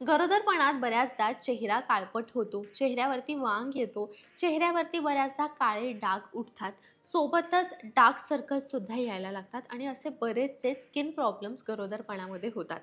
गरोदरपणात बऱ्याचदा चेहरा काळपट होतो. चेहऱ्यावरती वांग येतो. चेहऱ्यावरती बऱ्याचदा काळे डाग उठतात. सोबतच डार्क सर्कल्स सुद्धा यायला लागतात आणि असे बरेचसे स्किन प्रॉब्लेम्स गरोदरपणामध्ये होतात.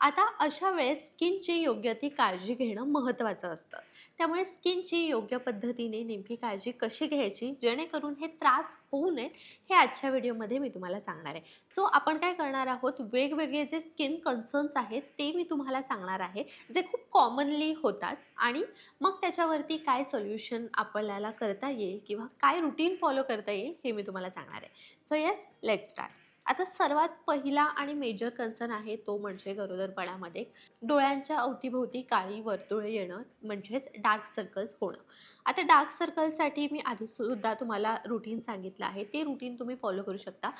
आता अशा वेळेस स्किनची योग्य ती काळजी घेणं महत्त्वाचं असतं. त्यामुळे स्किनची योग्य पद्धतीने नेमकी काळजी कशी घ्यायची जेणेकरून हे त्रास होऊ नयेत हे आजच्या व्हिडिओमध्ये मी तुम्हाला सांगणार आहे. सो आपण काय करणार आहोत वेगवेगळे जे स्किन कन्सर्न्स आहेत ते मी तुम्हाला सांगणार आहे जे खूप कॉमनली होतात आणि मग त्याच्यावरती काय सोल्युशन आपल्याला करता येईल किंवा काय रुटीन फॉलो करता येईल हे मी तुम्हाला सांगणार आहे. सो येस लेट स्टार्ट आता सर्वात पहिला आणि मेजर कन्सर्न आहे तो म्हणजे गरोदरपणामध्ये डोळ्यांच्या अवतीभोवती काळी वर्तुळे येणं म्हणजेच डार्क सर्कल्स होणं. आता डार्क सर्कलसाठी मी आधीसुद्धा तुम्हाला रुटीन सांगितलं आहे. ते रुटीन तुम्ही फॉलो करू शकता.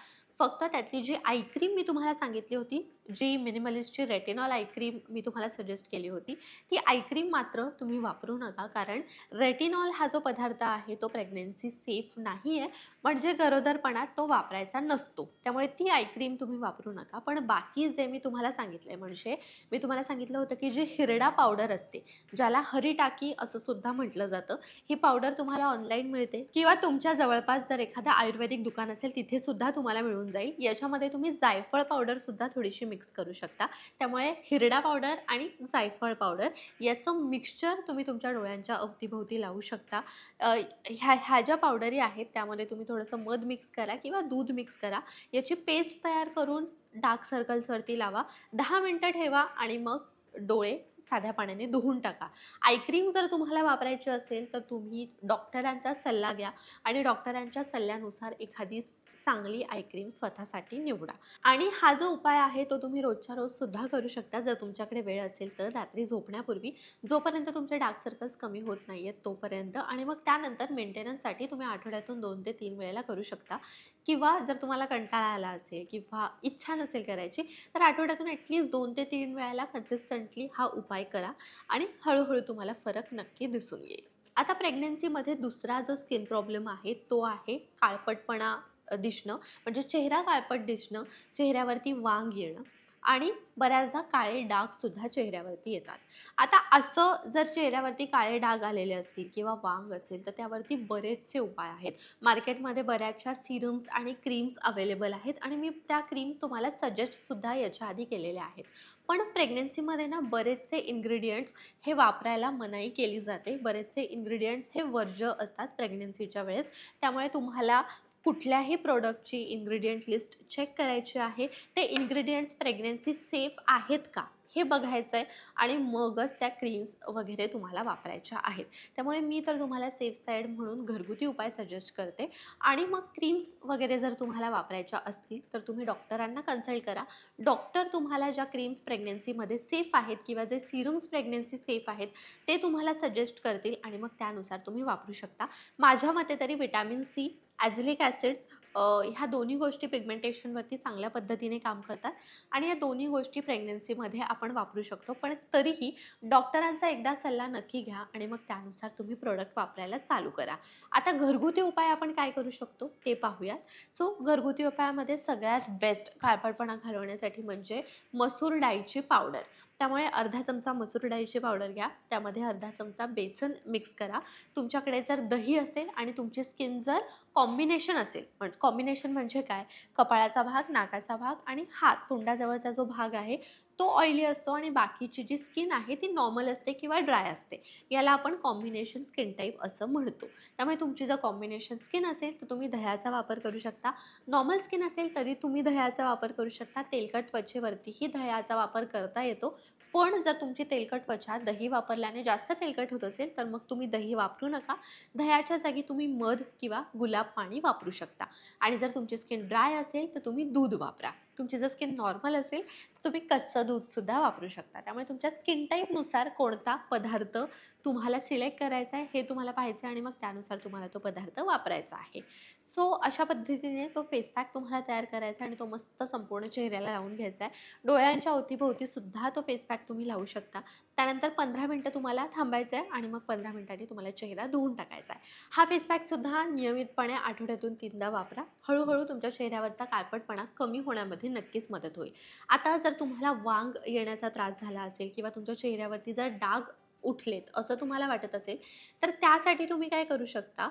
फक्त त्यातली जी आय क्रीम मी तुम्हाला सांगितली होती जी मिनिमलिस्टची रेटिनॉल आय क्रीम मी तुम्हाला सजेस्ट केली होती ती आय क्रीम मात्र तुम्ही वापरू नका. कारण रेटिनॉल हा जो पदार्थ आहे तो प्रेग्नेन्सी सेफ नाही आहे म्हणजे गरोदरपणात तो वापरायचा नसतो. त्यामुळे ती आय क्रीम तुम्ही वापरू नका. पण बाकी जे मी तुम्हाला सांगितलं आहे म्हणजे मी तुम्हाला सांगितलं होतं की जी हिरडा पावडर असते ज्याला हरिटाकी असं सुद्धा म्हटलं जातं ही पावडर तुम्हाला ऑनलाईन मिळते. किंवा तुमच्या जवळपास जर एखादं आयुर्वेदिक दुकान असेल तिथे सुद्धा तुम्हाला मिळून जाईल. याच्यामध्ये तुम्ही जायफळ पावडर सुद्धा थोडीशी मिक्स मिक्स करू शकता. त्यामुळे हिरडा पावडर आणि जायफळ पावडर याचं मिक्सचर तुम्ही तुमच्या डोळ्यांच्या अवतीभोवती लावू शकता. ह्या ह्या ज्या पावडरी आहेत त्यामध्ये तुम्ही थोडंसं मध मिक्स करा किंवा दूध मिक्स करा. याची पेस्ट तयार करून डार्क सर्कल्सवरती लावा. दहा मिनटं ठेवा आणि मग डोळे साध्या पाण्याने धुवून टाका. आय क्रीम जर तुम्हाला वापरायची असेल तर तुम्ही डॉक्टरांचा सल्ला घ्या आणि डॉक्टरांच्या सल्ल्यानुसार एखादी चांगली आय क्रीम स्वतःसाठी निवडा. आणि हा जो उपाय आहे तो तुम्ही रोजच्या रोज सुद्धा करू शकता. जर तुमच्याकडे वेळ असेल तर रात्री झोपण्यापूर्वी जोपर्यंत तुमचे डार्क सर्कल्स कमी होत नाही आहेत तोपर्यंत आणि मग त्यानंतर मेंटेनन्ससाठी तुम्ही आठवड्यातून दोन ते तीन वेळेला करू शकता. किंवा जर तुम्हाला कंटाळा आला असेल किंवा इच्छा नसेल करायची तर आठवड्यातून ॲटलीस्ट दोन ते तीन वेळेला कन्सिस्टंटली हा उपाय करा आणि हळूहळू तुम्हाला फरक नक्की दिसून येईल. आता प्रेग्नन्सीमध्ये दुसरा जो स्किन प्रॉब्लेम आहे तो आहे काळपटपणा दिसणं. म्हणजे चेहरा काळपट दिसणं चेहऱ्यावरती वांग येणं. आणि बऱ्याचदा काळे डागसुद्धा चेहऱ्यावरती येतात. आता असं जर चेहऱ्यावरती काळे डाग आलेले असतील किंवा वांग असेल तर त्यावरती बरेचसे उपाय आहेत. मार्केटमध्ये बऱ्याचशा सिरम्स आणि क्रीम्स अवेलेबल आहेत आणि मी त्या क्रीम्स तुम्हाला सजेस्टसुद्धा याच्या आधी केलेल्या आहेत. पण प्रेग्नेन्सीमध्ये ना बरेचसे इन्ग्रेडियंट्स हे वापरायला मनाई केली जाते. बरेचसे इन्ग्रेडियंट्स हे वर्ज्य असतात प्रेग्नेन्सीच्या वेळेस. त्यामुळे तुम्हाला कुठल्याही प्रोडक्टची इन्ग्रेडियंट लिस्ट चेक करायची आहे ते इन्ग्रेडियंट्स प्रेग्नेन्सी सेफ आहेत का? हे बघायचं आहे आणि मगच त्या क्रीम्स वगैरे तुम्हाला वापरायच्या आहेत. त्यामुळे मी तर तुम्हाला सेफ साईड म्हणून घरगुती उपाय सजेस्ट करते. आणि मग क्रीम्स वगैरे जर तुम्हाला वापरायच्या असतील तर तुम्ही डॉक्टरांना कन्सल्ट करा. डॉक्टर तुम्हाला ज्या क्रीम्स प्रेग्नेन्सीमध्ये सेफ आहेत किंवा जे सिरम्स प्रेग्नेन्सी सेफ आहेत ते तुम्हाला सजेस्ट करतील आणि मग त्यानुसार तुम्ही वापरू शकता. माझ्या मते तरी विटॅमिन सी ॲझिलिक ॲसिड ह्या दोन्ही गोष्टी पिगमेंटेशनवरती चांगल्या पद्धतीने काम करतात आणि या दोन्ही गोष्टी प्रेग्नन्सीमध्ये आपण वापरू शकतो. पण तरीही डॉक्टरांचा एकदा सल्ला नक्की घ्या आणि मग त्यानुसार तुम्ही प्रोडक्ट वापरायला चालू करा. आता घरगुती उपाय आपण काय करू शकतो ते पाहूयात. सो घरगुती उपायामध्ये सगळ्यात बेस्ट काळपटपणा घालवण्यासाठी म्हणजे मसूर डाळीची पावडर त्यामुळे अर्धा चमचा मसूर डाळीची पावडर घ्या. त्यामध्ये अर्धा चमचा बेसन मिक्स करा. तुमच्याकडे जर दही असेल आणि तुमची स्किन जर कॉम्बिनेशन असेल पण कॉम्बिनेशन म्हणजे काय? कपाळाचा भाग नाकाचा भाग आणि हात तोंडाजवळचा जो भाग आहे तो ऑइली असतो आणि बाकीची जी स्किन आहे ती नॉर्मल असते किंवा ड्राय असते. याला आपण कॉम्बिनेशन स्किन टाईप असं म्हणतो. त्यामुळे तुमची जर कॉम्बिनेशन स्किन असेल तर तुम्ही दह्याचा वापर करू शकता. नॉर्मल स्किन असेल तरी तुम्ही दह्याचा वापर करू शकता. तेलकट त्वचेवरतीही दह्याचा वापर करता येतो. पण जर तुमची तेलकट त्वचा दही वापरल्याने जास्त तेलकट होत असेल तर मग तुम्ही दही वापरू नका. दह्याच्या जागी तुम्ही मध किंवा गुलाब पाणी वापरू शकता. आणि जर तुमची स्किन ड्राय असेल तर तुम्ही दूध वापरा. तुमची जर स्किन नॉर्मल असेल तर तुम्ही कच्चं दूधसुद्धा वापरू शकता. त्यामुळे तुमच्या स्किन टाईपनुसार कोणता पदार्थ तुम्हाला सिलेक्ट करायचा आहे हे तुम्हाला पाहायचं आहे आणि मग त्यानुसार तुम्हाला तो पदार्थ वापरायचा आहे. सो अशा पद्धतीने तो फेस पॅक तुम्हाला तयार करायचा आहे आणि तो मस्त संपूर्ण चेहऱ्याला लावून घ्यायचा आहे. डोळ्यांच्या अवतीभोवती सुद्धा तो फेस पॅक तुम्ही लावू शकता. त्यानंतर पंधरा मिनटं तुम्हाला थांबायचं आहे आणि मग पंधरा मिनिटांनी तुम्हाला चेहरा धुवून टाकायचा आहे. हा फेस पॅकसुद्धा नियमितपणे आठवड्यातून तीनदा वापरा. हळूहळू तुमच्या चेहऱ्यावरचा काळपटपणा कमी होण्यामध्ये नक्कीच मदत होईल. आता जर तुम्हाला वांग येण्याचा त्रास झाला असेल किंवा तुमच्या चेहऱ्यावरती जर डाग उठलेत असं तुम्हाला वाटत असेल तर त्यासाठी तुम्ही काय करू शकता?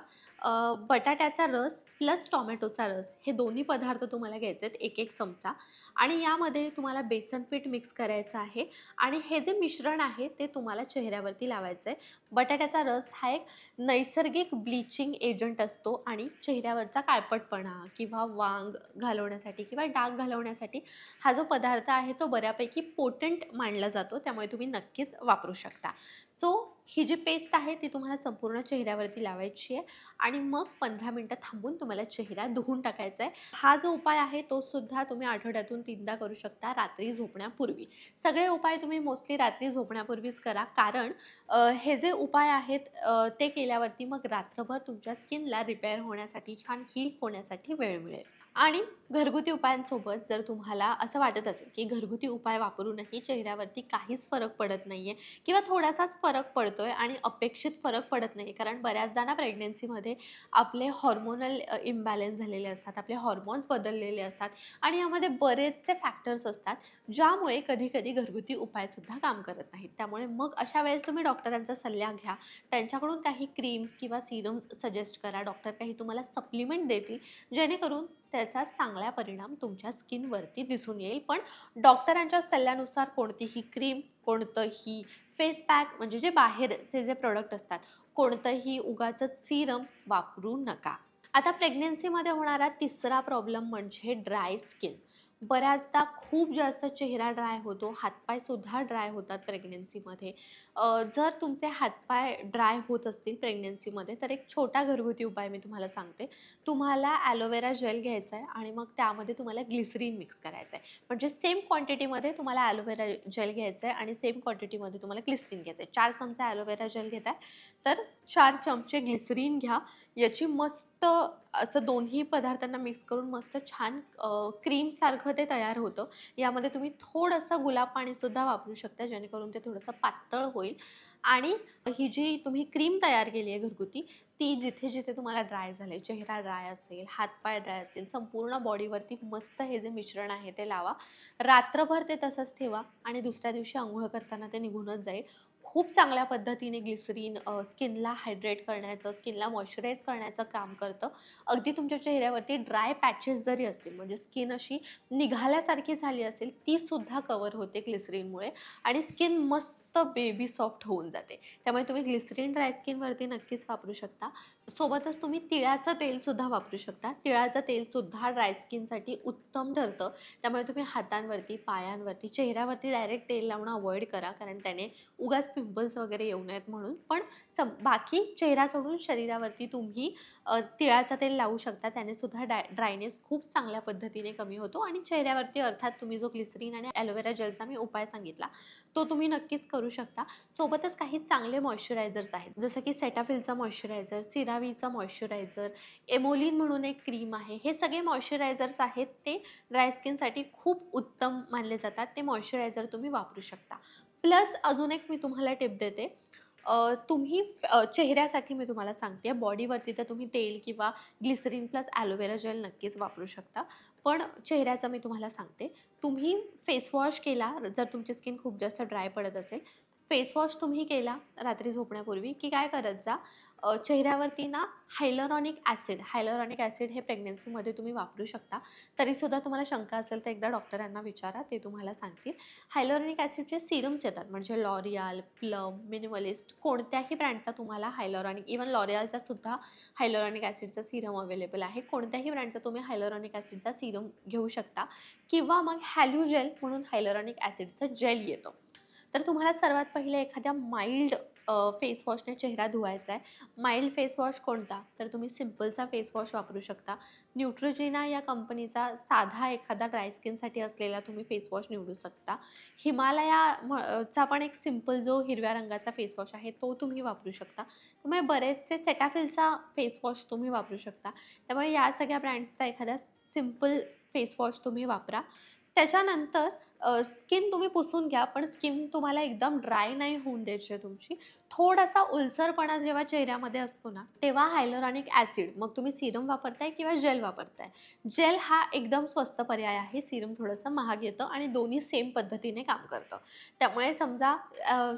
बटाट्याचा रस प्लस टॉमॅटोचा रस हे दोन्ही पदार्थ तुम्हाला घ्यायचे आहेत एक एक चमचा. आणि यामध्ये तुम्हाला बेसन पीठ मिक्स करायचं आहे आणि हे जे मिश्रण आहे ते तुम्हाला चेहऱ्यावरती लावायचं आहे बटाट्याचा रस हा एक नैसर्गिक ब्लिचिंग एजंट असतो आणि चेहऱ्यावरचा काळपटपणा किंवा वांग घालवण्यासाठी किंवा डाग घालवण्यासाठी हा जो पदार्थ आहे तो बऱ्यापैकी पोटंट मानला जातो त्यामुळे तुम्ही नक्कीच वापरू शकता. सो ही जी पेस्ट आहे ती तुम्हाला संपूर्ण चेहऱ्यावरती लावायची आहे. आणि मग पंधरा मिनटं थांबून तुम्हाला चेहरा धुवून टाकायचा आहे. हा जो उपाय आहे तो सुद्धा तुम्ही आठवड्यातून तीनदा करू शकता रात्री झोपण्यापूर्वी. सगळे उपाय तुम्ही मोस्टली रात्री झोपण्यापूर्वीच करा. कारण हे जे उपाय आहेत ते केल्यावरती मग रात्रभर तुमच्या स्किनला रिपेअर होण्यासाठी छान हील होण्यासाठी वेळ मिळेल. आणि घरगुती उपायांसोबत जर तुम्हाला असं वाटत असेल की घरगुती उपाय वापरूनही चेहऱ्यावरती काहीच फरक पडत नाही आहे किंवा थोडासाच फरक पडतो आहे आणि अपेक्षित फरक पडत नाही कारण बऱ्याचदा ना प्रेग्नेन्सीमध्ये आपले हॉर्मोनल इम्बॅलन्स झालेले असतात आपले हॉर्मोन्स बदललेले असतात आणि यामध्ये बरेचसे फॅक्टर्स असतात ज्यामुळे कधीकधी घरगुती उपायसुद्धा काम करत नाहीत. त्यामुळे मग अशा वेळेस तुम्ही डॉक्टरांचा सल्ला घ्या त्यांच्याकडून काही क्रीम्स किंवा सिरम्स सजेस्ट करा डॉक्टर काही तुम्हाला सप्लिमेंट देतील जेणेकरून त्याचा चांगला परिणाम तुमच्या स्किनवरती दिसून येईल. पण डॉक्टरांच्या सल्ल्यानुसार कोणतीही क्रीम कोणतंही फेस पॅक म्हणजे जे बाहेरचे जे प्रोडक्ट असतात कोणतंही उगाचं सिरम वापरू नका. आता प्रेग्नेन्सीमध्ये होणारा तिसरा प्रॉब्लेम म्हणजे ड्राय स्किन. बऱ्याचदा खूप जास्त चेहरा ड्राय होतो हातपायसुद्धा ड्राय होतात प्रेग्नेन्सीमध्ये जर तुमचे हातपाय ड्राय होत असतील प्रेग्नेन्सीमध्ये तर एक छोटा घरगुती उपाय मी तुम्हाला सांगते. तुम्हाला ॲलोवेरा जेल घ्यायचा आहे आणि मग त्यामध्ये तुम्हाला ग्लिसरीन मिक्स करायचं आहे म्हणजे सेम क्वांटिटीमध्ये तुम्हाला ॲलोवेरा जेल घ्यायचं आहे आणि सेम क्वांटिटीमध्ये तुम्हाला ग्लिसरीन घ्यायचं आहे चार चमचा ॲलोवेरा जेल घेत आहे तर चार चमचे ग्लिसरीन घ्या. याची मस्त असं दोन्ही पदार्थांना मिक्स करून मस्त छान क्रीमसारखं ते तयार होतं. यामध्ये तुम्ही थोडंसं गुलाब पाणीसुद्धा वापरू शकता जेणेकरून ते थोडंसं पातळ होईल. आणि ही जी तुम्ही क्रीम तयार केली आहे घरगुती ती जिथे जिथे तुम्हाला ड्राय झाले चेहरा ड्राय असेल हातपाय ड्राय असतील संपूर्ण बॉडीवरती मस्त हे जे मिश्रण आहे ते लावा. रात्रभर ते तसंच ठेवा आणि दुसऱ्या दिवशी आंघोळ करताना ते निघूनच जाईल. खूप चांगल्या पद्धतीने ग्लिसरीन स्किनला हायड्रेट करण्याचं स्किनला मॉइश्चराईज करण्याचं काम करतं. अगदी तुमच्या चेहऱ्यावरती ड्राय पॅचेस जरी असतील म्हणजे स्किन अशी निघाल्यासारखी झाली असेल ती सुद्धा कवर होते ग्लिसरीनमुळे आणि स्किन मस्त बेबी सॉफ्ट होऊन जाते. त्यामुळे तुम्ही ग्लिसरीन ड्राय स्किनवरती नक्कीच वापरू शकता. सोबतच तुम्ही तिळाचं तेलसुद्धा वापरू शकता. तिळाचं तेलसुद्धा ड्राय स्किनसाठी उत्तम ठरतं. त्यामुळे तुम्ही हातांवरती पायांवरती चेहऱ्यावरती डायरेक्ट तेल लावणं अवॉइड करा कारण त्याने उगाच पिंपल्स वगैरे येऊ नयेत म्हणून. पण सम बाकी चेहरा सोडून शरीरावरती तुम्ही तिळाचं तेल लावू शकता. त्याने सुद्धा डाय ड्रायनेस खूप चांगल्या पद्धतीने कमी होतो. आणि चेहऱ्यावरती अर्थात तुम्ही जो ग्लिसरीन आणि ॲलोवेरा जेलचा मी उपाय सांगितला तो तुम्ही नक्कीच करू शकता. सोबतच काही चांगले मॉइश्चरायझर्स आहेत. जसं की सेटाफिलचा मॉइश्चरायझर सिरावीचा मॉइश्चरायझर एमोलिन म्हणून एक क्रीम आहे. हे सगळे मॉइश्चरायझर्स आहेत. ते ड्राय स्किनसाठी खूप उत्तम मानले जातात. ते मॉइश्चरायझर तुम्ही वापरू शकता. प्लस अजून एक मी तुम्हाला टिप देते. तुम्ही चेहऱ्यासाठी मी तुम्हाला सांगते. बॉडीवरती तर तुम्ही तेल किंवा ग्लिसरीन प्लस ॲलोवेरा जेल नक्कीच वापरू शकता. पण चेहऱ्याचं मी तुम्हाला सांगते. तुम्ही फेसवॉश केला जर तुमची स्किन खूप जास्त ड्राय पडत असेल फेसवॉश तुम्ही केला रात्री झोपण्यापूर्वी की काय करत जा? चेहऱ्यावरती ना हायलरॉनिक ॲसिड हायलरॉनिक ॲसिड हे प्रेग्नन्सीमध्ये तुम्ही वापरू शकता. तरीसुद्धा तुम्हाला शंका असेल तर एकदा डॉक्टरांना विचारा ते तुम्हाला सांगतील. हायलॉरॉनिक ॲसिडचे सिरम्स येतात म्हणजे लॉरियल प्लम मिनिमलिस्ट कोणत्याही ब्रँडचा तुम्हाला हायलॉरॉनिक इवन लॉरियलचा सुद्धा हायलॉरॉनिक ॲसिडचा सिरम अवेलेबल आहे. कोणत्याही ब्रँडचा तुम्ही हायलॉरॉनिक ॲसिडचा सिरम घेऊ शकता. किंवा मग हॅल्यूजेल म्हणून हायलॉरॉनिक ॲसिडचं जेल येतं. तर तुम्हाला सर्वात पहिले एखाद्या माइल्ड फेसवॉशने चेहरा धुवायचा आहे. माइल्ड फेसवॉश कोणता? तर तुम्ही सिम्पलचा फेसवॉश वापरू शकता. न्यूट्रोजिना या कंपनीचा साधा एखादा ड्राय स्किनसाठी असलेला तुम्ही फेसवॉश निवडू शकता. हिमालया म- चा पण एक सिंपल जो हिरव्या रंगाचा फेसवॉश आहे तो तुम्ही वापरू शकता. त्यामुळे बरेचसे सेटाफिलचा फेसवॉश तुम्ही वापरू शकता. त्यामुळे या सगळ्या ब्रँड्सचा एखादा सिंपल फेसवॉश तुम्ही वापरा. त्याच्यानंतर स्किन तुम्ही पुसून घ्या पण स्किन तुम्हाला एकदम ड्राय नाही होऊन द्यायची आहे तुमची. थोडासा उलसरपणा जेव्हा चेहऱ्यामध्ये असतो ना तेव्हा हायलोरॉनिक ॲसिड मग तुम्ही सिरम वापरताय किंवा जेल वापरताय. जेल हा एकदम स्वस्त पर्याय आहे सिरम थोडंसं महाग येतं आणि दोन्ही सेम पद्धतीने काम करतं. त्यामुळे समजा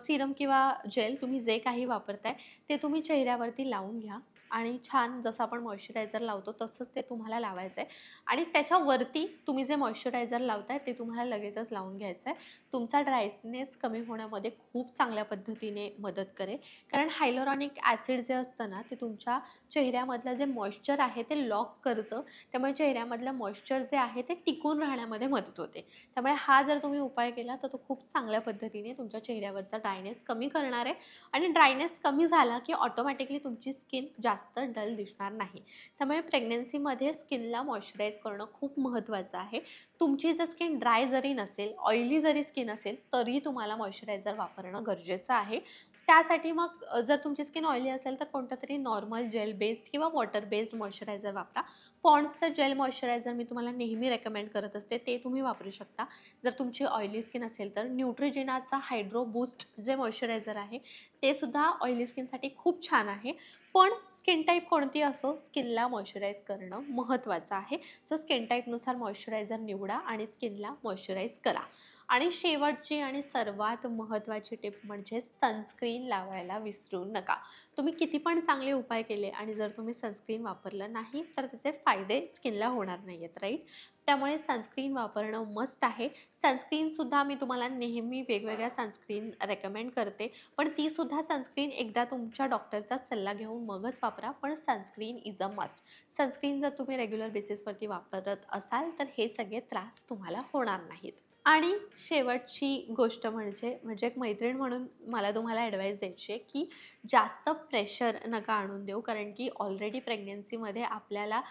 सिरम किंवा जेल तुम्ही जे काही वापरताय ते तुम्ही चेहऱ्यावरती लावून घ्या. आणि छान जसं आपण मॉइश्चरायझर लावतो तसंच ते तुम्हाला लावायचं आहे आणि त्याच्यावरती तुम्ही जे मॉइश्चरायझर लावताय ते तुम्हाला लगेचच लावून घ्यायचं आहे तुमचा ड्रायनेस कमी होण्यामध्ये खूप चांगल्या पद्धतीने मदत करेल. कारण हायलोरॉनिक ॲसिड जे असतं ना ते तुमच्या चेहऱ्यामधलं जे मॉइश्चर आहे ते लॉक करतं. त्यामुळे चेहऱ्यामधलं मॉइश्चर जे आहे ते टिकून राहण्यामध्ये मदत होते. त्यामुळे हा जर तुम्ही उपाय केला तर तो खूप चांगल्या पद्धतीने तुमच्या चेहऱ्यावरचा ड्रायनेस कमी करणार आहे. आणि ड्रायनेस कमी झाला की ऑटोमॅटिकली तुमची स्किन जास्त जास्त डल दिसणार नाही. त्यामुळे प्रेग्नन्सीमध्ये स्किनला मॉइश्चराईज करणं खूप महत्त्वाचं आहे. तुमची जर स्किन ड्राय जरी नसेल ऑइली जरी स्किन असेल तरी तुम्हाला मॉइश्चरायझर वापरणं गरजेचं आहे. त्यासाठी मग जर तुमची स्किन ऑइली असेल तर कोणतं तरी नॉर्मल जेल बेस्ड किंवा वॉटर बेस्ड मॉइश्चरायझर वापरा. पॉन्ड्सचं जेल मॉइश्चरायझर मी तुम्हाला नेहमी रेकमेंड करत असते ते तुम्ही वापरू शकता. जर तुमची ऑइली स्किन असेल तर न्यूट्रिजिनाचा हायड्रो बूस्ट जे मॉइश्चरायझर आहे ते सुद्धा ऑइली स्किनसाठी खूप छान आहे. पण स्किन टाईप कोणती असो स्किनला मॉइश्चराईज करणं महत्त्वाचं आहे. सो स्किन टाईपनुसार मॉइश्चरायझर निवडा आणि स्किनला मॉइश्चराईज करा. आणि शेवटची आणि सर्वात महत्त्वाची टिप म्हणजे सनस्क्रीन लावायला विसरू नका. तुम्ही किती पण चांगले उपाय केले आणि जर तुम्ही सनस्क्रीन वापरलं नाही तर त्याचे फायदे स्किनला होणार नाही आहेत राईट? त्यामुळे सनस्क्रीन वापरणं मस्ट आहे. सनस्क्रीनसुद्धा मी तुम्हाला नेहमी वेगवेगळ्या सनस्क्रीन रेकमेंड करते. पण तीसुद्धा सनस्क्रीन एकदा तुमच्या डॉक्टरचा सल्ला घेऊन मगच वापरा पण sunscreen is a must. Sunscreen जर तुम्ही रेग्युलर बेसिसवरती वापरत असाल तर हे सगळे त्रास तुम्हाला होणार नाहीत. आणि शेवटची गोष्ट म्हणजे म्हणजे एक मैत्रीण म्हणून मला तुम्हाला ॲडवाईस द्यायची आहे की जास्त प्रेशर नका आणून देऊ. कारण की ऑलरेडी प्रेग्नेन्सीमध्ये आपल्याला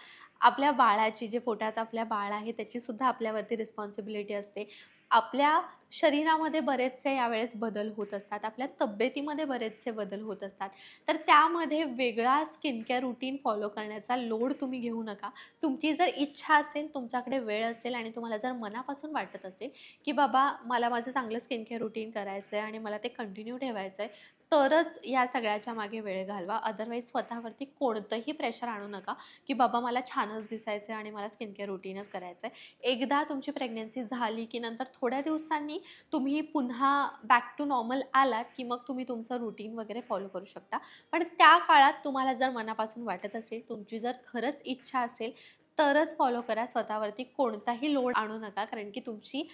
आपल्या बाळाची जे पोटात आपल्या बाळ आहे त्याचीसुद्धा आपल्यावरती रिस्पॉन्सिबिलिटी असते. आपल्या शरीरामध्ये बरेचसे यावेळेस बदल होत असतात आपल्या तब्येतीमध्ये बरेचसे बदल होत असतात. तर त्यामध्ये वेगळा स्किन केअर रुटीन फॉलो करण्याचा लोड तुम्ही घेऊ नका. तुमची जर इच्छा असेल तुमच्याकडे वेळ असेल आणि तुम्हाला जर मनापासून वाटत असेल की बाबा मला माझं चांगलं स्किन केअर रुटीन करायचं आहे आणि मला ते कंटिन्यू ठेवायचं आहे तरच या सगळ्याच्या मागे वेळ घालवा. अदरवाईज स्वतःवरती कोणतंही प्रेशर आणू नका की बाबा मला छानच दिसायचं आहे आणि मला स्किन केअर रुटीनच करायचं आहे एकदा तुमची प्रेग्नन्सी झाली की नंतर थोड्या दिवसांनी तुम्ही पुन्हा बॅक टू नॉर्मल आलात की मग तुम्ही तुमचं रुटीन वगैरे फॉलो करू शकता. पण त्या काळात तुम्हाला जर मनापासून वाटत असेल तुमची जर खरंच इच्छा असेल तरच फॉलो करा. स्वतःवरती कोणताही लोड आणू नका. कारण की तुमची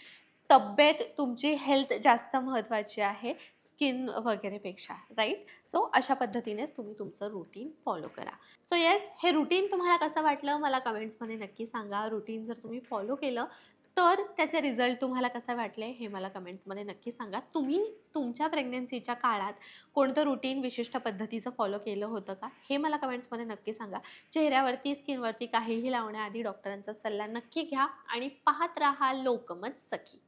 तब्येत तुमची हेल्थ जास्त महत्त्वाची आहे स्किन वगैरेपेक्षा राईट सो अशा पद्धतीनेच तुम्ही तुमचं रुटीन फॉलो करा. सो येस हे रुटीन तुम्हाला कसं वाटलं मला कमेंट्समध्ये नक्की सांगा. रुटीन जर तुम्ही फॉलो केलं तर त्याचे रिझल्ट तुम्हाला कसे वाटले हे मला कमेंट्समध्ये नक्की सांगा. तुम्ही तुमच्या प्रेग्नन्सीच्या काळात कोणतं रुटीन विशिष्ट पद्धतीचं फॉलो केलं होतं का? हे मला कमेंट्समध्ये नक्की सांगा. चेहऱ्यावरती स्किनवरती काहीही लावण्याआधी डॉक्टरांचा सल्ला नक्की घ्या आणि पाहत राहा लोकमत सखी.